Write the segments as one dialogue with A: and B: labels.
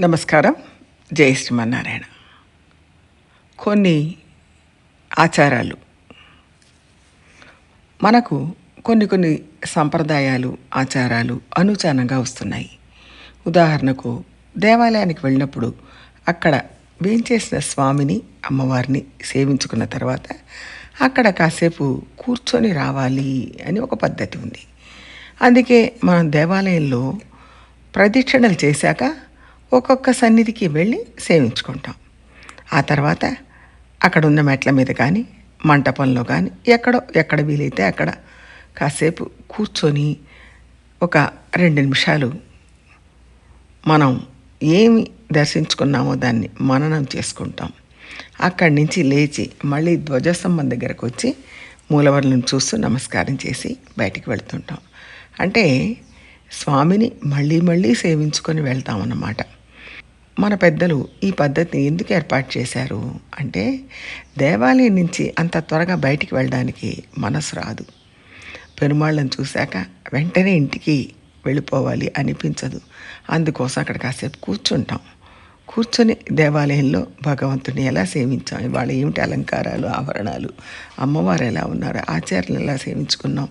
A: నమస్కారం. జై శ్రీమన్నారాయణ. కొన్ని ఆచారాలు. మనకు కొన్ని కొన్ని సంప్రదాయాలు ఆచారాలు అనుచానంగా వస్తున్నాయి. ఉదాహరణకు దేవాలయానికి వెళ్ళినప్పుడు అక్కడ వేంచేసిన స్వామిని అమ్మవారిని సేవించుకున్న తర్వాత అక్కడ కాసేపు కూర్చొని రావాలి అని ఒక పద్ధతి ఉంది. అందుకే మనం దేవాలయంలో ప్రదక్షిణలు చేశాక ఒక్కొక్క సన్నిధికి వెళ్ళి సేవించుకుంటాం. ఆ తర్వాత అక్కడ ఉన్న మెట్ల మీద కానీ మంటపంలో కానీ ఎక్కడో ఎక్కడ వీలైతే అక్కడ కాసేపు కూర్చొని ఒక రెండు నిమిషాలు మనం ఏమి దర్శించుకున్నామో దాన్ని మననం చేసుకుంటాం. అక్కడి నుంచి లేచి మళ్ళీ ధ్వజస్తంభం దగ్గరకు వచ్చి మూలవర్లను చూస్తూ నమస్కారం చేసి బయటికి వెళ్తుంటాం. అంటే స్వామిని మళ్ళీ మళ్ళీ సేవించుకొని వెళ్తామన్నమాట. మన పెద్దలు ఈ పద్ధతిని ఎందుకు ఏర్పాటు చేశారు? అంటే దేవాలయం నుంచి అంత త్వరగా బయటికి వెళ్ళడానికి మనసు రాదు. పెరుమాళ్ళను చూశాక వెంటనే ఇంటికి వెళ్ళిపోవాలి అనిపించదు. అందుకోసం అక్కడ కాసేపు కూర్చుంటాం. కూర్చొని దేవాలయంలో భగవంతుని ఎలా సేవించాం? ఇవాళ ఏమిటి అలంకారాలు ఆభరణాలు అమ్మవారు ఎలా ఉన్నారు? ఆచార్యులు ఎలా సేవించుకున్నాం?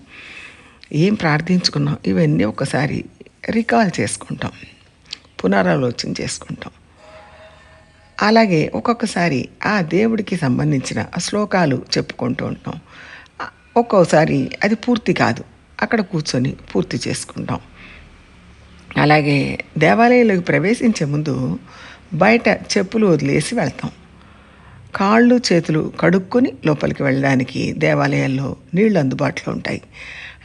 A: ఏం ప్రార్థించుకున్నాం? ఇవన్నీ ఒకసారి రికాల్ చేసుకుంటాం. పునరాలోచన చేసుకుంటాం. అలాగే ఒక్కొక్కసారి ఆ దేవుడికి సంబంధించిన శ్లోకాలు చెప్పుకుంటూ ఉంటాం. ఒక్కోసారి అది పూర్తి కాదు. అక్కడ కూర్చొని పూర్తి చేసుకుంటాం. అలాగే దేవాలయంలోకి ప్రవేశించే ముందు బయట చెప్పులు వదిలేసి వెళ్తాం. కాళ్ళు చేతులు కడుక్కొని లోపలికి వెళ్ళడానికి దేవాలయాల్లో నీళ్ళు అందుబాటులో ఉంటాయి.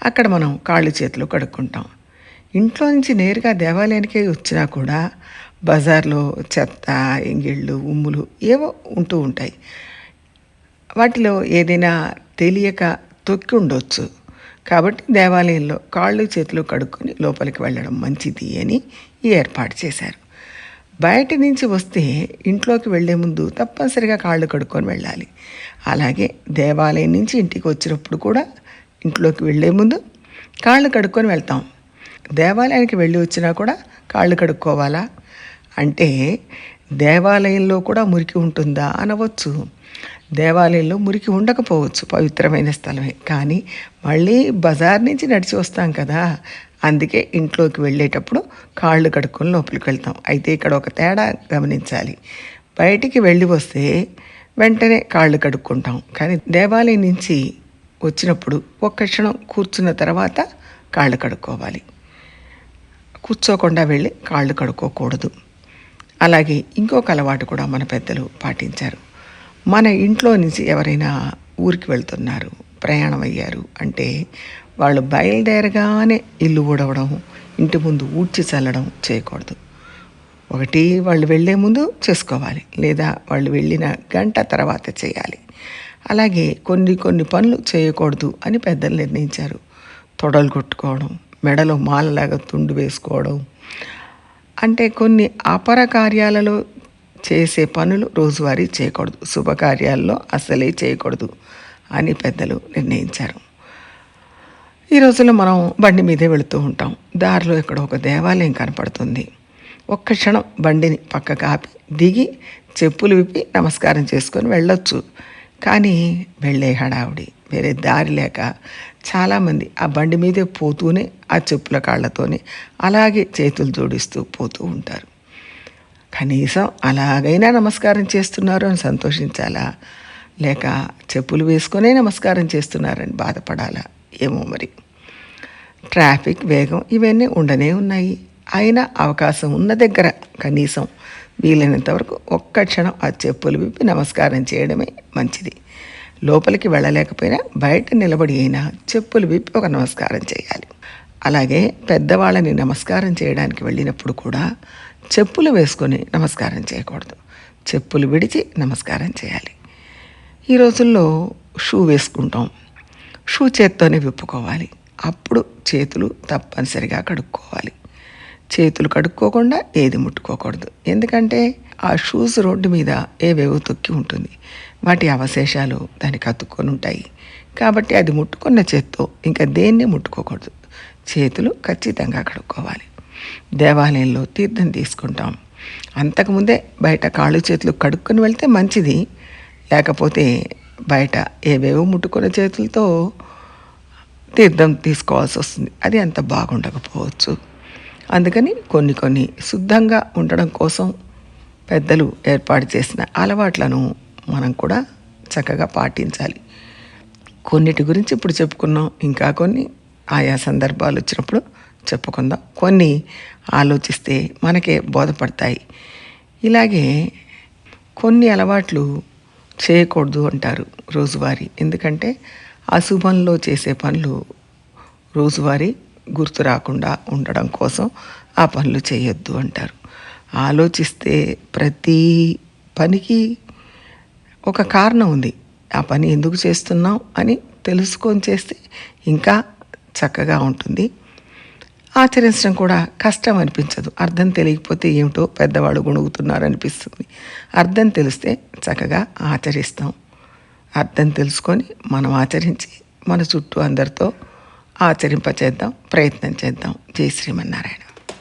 A: అక్కడ మనం కాళ్ళు చేతులు కడుక్కుంటాం. ఇంట్లో నుంచి నేరుగా దేవాలయానికి వచ్చినా కూడా బజార్లో చెత్త ఎంగిళ్ళు ఉమ్ములు ఏవో ఉంటూ ఉంటాయి. వాటిలో ఏదైనా తెలియక తొక్కి ఉండొచ్చు. కాబట్టి దేవాలయంలో కాళ్ళు చేతులు కడుక్కొని లోపలికి వెళ్ళడం మంచిది అని ఈ ఏర్పాటు చేశారు. బయట నుంచి వస్తే ఇంట్లోకి వెళ్ళే ముందు తప్పనిసరిగా కాళ్ళు కడుక్కొని వెళ్ళాలి. అలాగే దేవాలయం నుంచి ఇంటికి వచ్చినప్పుడు కూడా ఇంట్లోకి వెళ్ళే ముందు కాళ్ళు కడుక్కొని వెళ్తాం. దేవాలయానికి వెళ్ళి వచ్చినా కూడా కాళ్ళు కడుక్కోవాలా? అంటే దేవాలయంలో కూడా మురికి ఉంటుందా అనవచ్చు. దేవాలయంలో మురికి ఉండకపోవచ్చు పవిత్రమైన స్థలమే. కానీ మళ్ళీ బజార్ నుంచి నడిచి వస్తాం కదా. అందుకే ఇంట్లోకి వెళ్ళేటప్పుడు కాళ్ళు కడుక్కొని లోపలికి వెళ్తాం. అయితే ఇక్కడ ఒక తేడా గమనించాలి. బయటికి వెళ్ళి వస్తే వెంటనే కాళ్ళు కడుక్కుంటాం. కానీ దేవాలయం నుంచి వచ్చినప్పుడు ఒక్క క్షణం కూర్చున్న తర్వాత కాళ్ళు కడుక్కోవాలి. కూర్చోకుండా వెళ్ళి కాళ్ళు కడుక్కోకూడదు. అలాగే ఇంకొక అలవాటు కూడా మన పెద్దలు పాటించారు. మన ఇంట్లో నుంచి ఎవరైనా ఊరికి వెళ్తున్నారు ప్రయాణం అయ్యారు అంటే వాళ్ళు బయలుదేరగానే ఇల్లు ఊడవడం ఇంటి ముందు ఊడ్చి చల్లడం చేయకూడదు. ఒకటి వాళ్ళు వెళ్ళే ముందు చేసుకోవాలి లేదా వాళ్ళు వెళ్ళిన గంట తర్వాత చేయాలి. అలాగే కొన్ని కొన్ని పనులు చేయకూడదు అని పెద్దలు నిర్ణయించారు. తొడలు కొట్టుకోవడం మెడలో మాలలాగా తుండు వేసుకోవడం. అంటే కొన్ని అపర కార్యాలలో చేసే పనులు రోజువారీ చేయకూడదు. శుభకార్యాల్లో అసలే చేయకూడదు అని పెద్దలు నిర్ణయించారు. ఈ రోజుల్లో మనం బండి మీదే వెళుతూ ఉంటాం. దారిలో ఇక్కడ ఒక దేవాలయం కనపడుతుంది. ఒక్క క్షణం బండిని పక్కకు ఆపి దిగి చెప్పులు విప్పి నమస్కారం చేసుకొని వెళ్ళొచ్చు. కానీ వెళ్ళే హడావుడి వేరే దారి లేక చాలామంది ఆ బండి మీదే పోతూనే ఆ చెప్పుల కాళ్ళతోనే అలాగే చేతులు జోడిస్తూ పోతూ ఉంటారు. కనీసం అలాగైనా నమస్కారం చేస్తున్నారు అని సంతోషించాలా? లేక చెప్పులు వేసుకొనే నమస్కారం చేస్తున్నారని బాధపడాలా? ఏమో మరి. ట్రాఫిక్ వేగం ఇవన్నీ ఉండనే ఉన్నాయి. అయినా అవకాశం ఉన్న దగ్గర కనీసం వీలైనంత వరకు ఒక్క క్షణం ఆ చెప్పులు విప్పి నమస్కారం చేయడమే మంచిది. లోపలికి వెళ్ళలేకపోయినా బయట నిలబడి అయినా చెప్పులు విప్పి ఒక నమస్కారం చేయాలి. అలాగే పెద్దవాళ్ళని నమస్కారం చేయడానికి వెళ్ళినప్పుడు కూడా చెప్పులు వేసుకొని నమస్కారం చేయకూడదు. చెప్పులు విడిచి నమస్కారం చేయాలి. ఈ రోజుల్లో షూ వేసుకుంటాం. షూ చేత్తోనే విప్పుకోవాలి. అప్పుడు చేతులు తప్పనిసరిగా కడుక్కోవాలి. చేతులు కడుక్కోకుండా ఏది ముట్టుకోకూడదు. ఎందుకంటే ఆ షూస్ రోడ్డు మీద ఏవేవో తొక్కి ఉంటుంది. వాటి అవశేషాలు దానికి అతుక్కొని ఉంటాయి. కాబట్టి అది ముట్టుకున్న చేత్తో ఇంకా దేన్ని ముట్టుకోకూడదు. చేతులు ఖచ్చితంగా కడుక్కోవాలి. దేవాలయంలో తీర్థం తీసుకుంటాం. అంతకుముందే బయట కాళ్ళు చేతులు కడుక్కొని వెళ్తే మంచిది. లేకపోతే బయట ఏవేవో ముట్టుకున్న చేతులతో తీర్థం తీసుకోవాల్సి వస్తుంది. అది అంత బాగుండకపోవచ్చు. అందుకని కొన్ని కొన్ని శుద్ధంగా ఉండడం కోసం పెద్దలు ఏర్పాటు చేసిన అలవాట్లను మనం కూడా చక్కగా పాటించాలి. కొన్నిటి గురించి ఇప్పుడు చెప్పుకున్నాం. ఇంకా కొన్ని ఆయా సందర్భాలు వచ్చినప్పుడు చెప్పుకుందాం. కొన్ని ఆలోచిస్తే మనకే బోధపడతాయి. ఇలాగే కొన్ని అలవాట్లు చేయకూడదు అంటారు రోజువారీ. ఎందుకంటే అశుభంలో చేసే పనులు రోజువారీ గుర్తు రాకుండా ఉండడం కోసం ఆ పనులు చేయొద్దు అంటారు. ఆలోచిస్తే ప్రతి పనికి ఒక కారణం ఉంది. ఆ పని ఎందుకు చేస్తున్నాం అని తెలుసుకొని చేస్తే ఇంకా చక్కగా ఉంటుంది. ఆచరించడం కూడా కష్టం అనిపించదు. అర్థం తెలియకపోతే ఏమిటో పెద్దవాళ్ళు గొణుగుతున్నారు అనిపిస్తుంది. అర్థం తెలిస్తే చక్కగా ఆచరిస్తాం. అర్థం తెలుసుకొని మనం ఆచరించి మన చుట్టూ అందరితో ఆచరింపచేద్దాం ప్రయత్నం చేద్దాం. జై శ్రీమన్నారాయణ.